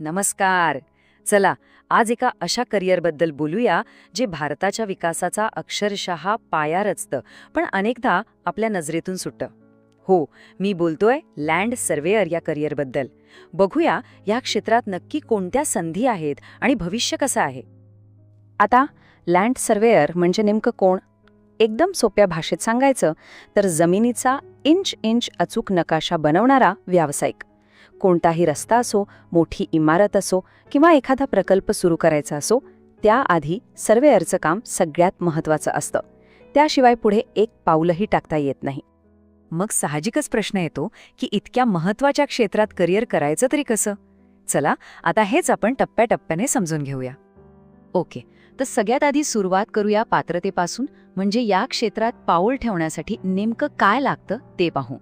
नमस्कार. चला आज एका अशा करिअरबद्दल बोलूया जे भारताच्या विकासाचा अक्षरशः पाया रचतं पण अनेकदा आपल्या नजरेतून सुटतं. हो मी बोलतोय लँड सर्वेअर या करिअरबद्दल. बघूया या क्षेत्रात नक्की कोणत्या संधी आहेत आणि भविष्य कसं आहे? आता लँड सर्वेअर म्हणजे नेमकं कोण? एकदम सोप्या भाषेत सांगायचं तर जमिनीचा इंच इंच अचूक नकाशा बनवणारा व्यावसायिक. कोणताही रस्ता असो मोठी इमारत असो किंवा एखादा प्रकल्प सुरू करायचा असो त्याआधी सर्वेअरचं काम सगळ्यात महत्त्वाचं असतं. त्याशिवाय पुढे एक पाऊलही टाकता येत नाही. मग साहजिकच प्रश्न येतो की इतक्या महत्त्वाच्या क्षेत्रात करिअर करायचं तरी कसं? चला आता हेच आपण टप्प्याटप्प्याने समजून घेऊया. ओके तर सगळ्यात आधी सुरुवात करूया पात्रतेपासून म्हणजे या क्षेत्रात पाऊल ठेवण्यासाठी नेमकं काय लागतं ते पाहू.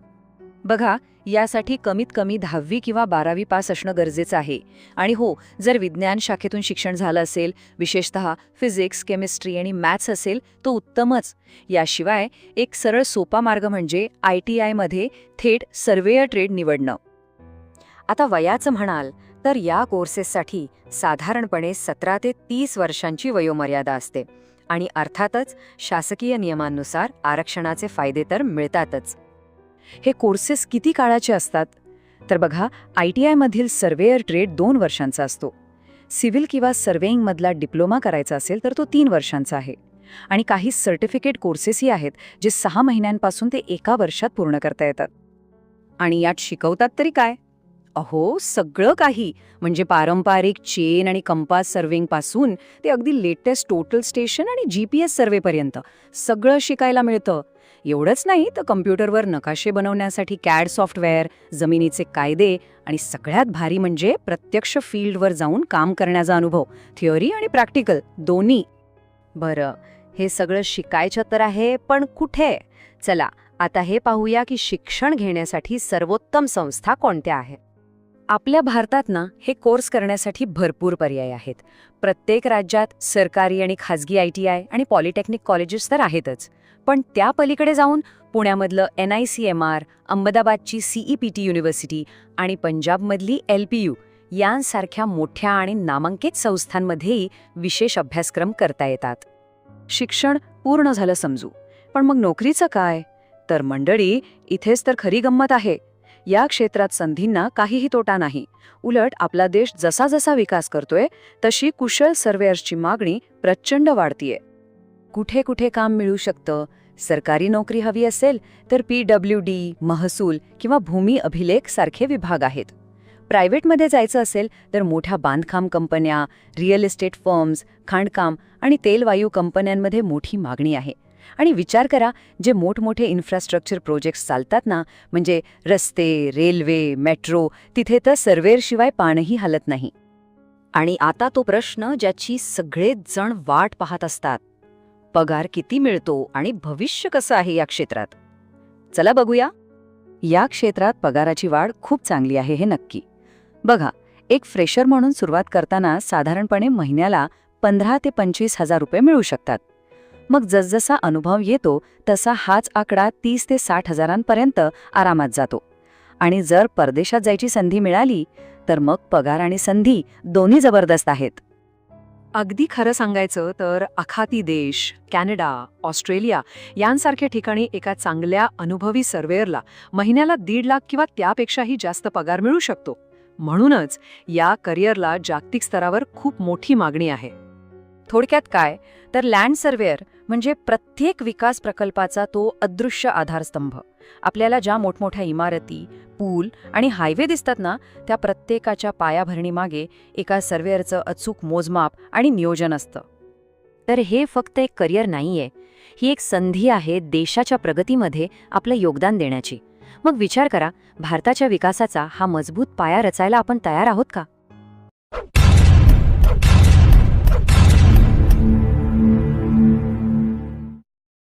बघा यासाठी कमीत कमी दहावी किंवा बारावी पास असणं गरजेचं आहे. आणि हो जर विज्ञान शाखेतून शिक्षण झालं असेल विशेषतः फिजिक्स केमिस्ट्री आणि मॅथ्स असेल तो उत्तमच. याशिवाय एक सरळ सोपा मार्ग म्हणजे आय टी आयमध्ये थेट सर्वेअर ट्रेड निवडणं. आता वयाचं म्हणाल तर या कोर्सेससाठी साधारणपणे सतरा ते तीस वर्षांची वयोमर्यादा असते. आणि अर्थातच शासकीय नियमांनुसार आरक्षणाचे फायदे तर मिळतातच. हे कोर्सेस किती काळाचे असतात? तर बघा आय टी आयमधील सर्वेअर ट्रेड दोन वर्षांचा असतो. सिव्हिल किंवा सर्वेईंगमधला डिप्लोमा करायचा असेल तर तो तीन वर्षांचा आहे. आणि काही सर्टिफिकेट कोर्सेसही आहेत जे सहा महिन्यांपासून ते एका वर्षात पूर्ण करता येतात. आणि यात शिकवतात तरी काय? अहो सगळं काही. म्हणजे पारंपरिक चेन आणि कंपास सर्व्हिंगपासून ते अगदी लेटेस्ट टोटल स्टेशन आणि जी पी एस सर्वेपर्यंत सगळं शिकायला मिळतं. एवढंच नाही तर कम्प्युटरवर नकाशे बनवण्यासाठी कॅड सॉफ्टवेअर जमिनीचे कायदे आणि सगळ्यात भारी म्हणजे प्रत्यक्ष फील्डवर जाऊन काम करण्याचा अनुभव थिअरी आणि प्रॅक्टिकल दोन्ही. बरं हे सगळं शिकायचं तर आहे पण कुठे? चला आता हे पाहूया की शिक्षण घेण्यासाठी सर्वोत्तम संस्था कोणत्या आहेत? आपल्या भारतात ना हे कोर्स करण्यासाठी भरपूर पर्याय आहेत. प्रत्येक राज्यात सरकारी आणि खाजगी आय टी आय आणि पॉलिटेक्निक कॉलेजेस तर आहेतच. पण त्या पलीकडे जाऊन पुण्यामधलं N I C M R अहमदाबादची C E P T university आणि पंजाबमधली एल पी यू यांसारख्या मोठ्या आणि नामांकित संस्थांमध्येही विशेष अभ्यासक्रम करता येतात. शिक्षण पूर्ण झालं समजू. पण मग नोकरीचं काय? तर मंडळी इथेच तर खरी गंमत आहे. या क्षेत्रात संधींना काहीही तोटा नाही. उलट आपला देश जसा जसा विकास करतोय तशी कुशल सर्वेअर्सची मागणी प्रचंड वाढतीये. कुठे कुठे काम मिळू शकतं? सरकारी नोकरी हवी असेल तर पी डब्ल्यू डी महसूल किंवा भूमी अभिलेख सारखे विभाग आहेत. प्रायव्हेटमध्ये जायचं असेल तर मोठ्या बांधकाम कंपन्या रिअल इस्टेट फर्म्स खाणकाम आणि तेलवायू कंपन्यांमध्ये मोठी मागणी आहे. आणि विचार करा जे मोठमोठे इन्फ्रास्ट्रक्चर प्रोजेक्ट्स चालतात ना म्हणजे रस्ते रेल्वे मेट्रो तिथे तर सर्वेअरशिवाय पाणही हलत नाही. आणि आता तो प्रश्न ज्याची सगळेच जण वाट पाहत असतात. पगार किती मिळतो आणि भविष्य कसं आहे या क्षेत्रात? चला बघूया. या क्षेत्रात पगाराची वाढ खूप चांगली आहे हे नक्की. बघा एक फ्रेशर म्हणून सुरुवात करताना साधारणपणे महिन्याला पंधरा ते पंचवीस हजार रुपये मिळू शकतात. मग जसजसा अनुभव येतो तसा हाच आकडा तीस ते साठ हजारांपर्यंत आरामात जातो. आणि जर परदेशात जायची संधी मिळाली तर मग पगार आणि संधी दोन्ही जबरदस्त आहेत. अगदी खरं सांगायचं तर आखाती देश कॅनडा ऑस्ट्रेलिया यांसारख्या ठिकाणी एका चांगल्या अनुभवी सर्वेअरला महिन्याला दीड लाख किंवा त्यापेक्षाही जास्त पगार मिळू शकतो. म्हणूनच या करिअरला जागतिक स्तरावर खूप मोठी मागणी आहे. थोडक्यात काय? तर लँड सर्वेअर म्हणजे प्रत्येक विकास प्रकल्पाचा तो अदृश्य आधारस्तंभ. आपल्याला ज्या मोठमोठ्या इमारती पूल आणि हायवे दिसतात ना त्या प्रत्येकाच्या पायाभरणीमागे एका सर्वेअरचं अचूक मोजमाप आणि नियोजन असतं. तर हे फक्त एक करिअर नाहीये. ही एक संधी आहे देशाच्या प्रगतीमध्ये आपलं योगदान देण्याची. मग विचार करा भारताच्या विकासाचा हा मजबूत पाया रचायला आपण तयार आहोत का?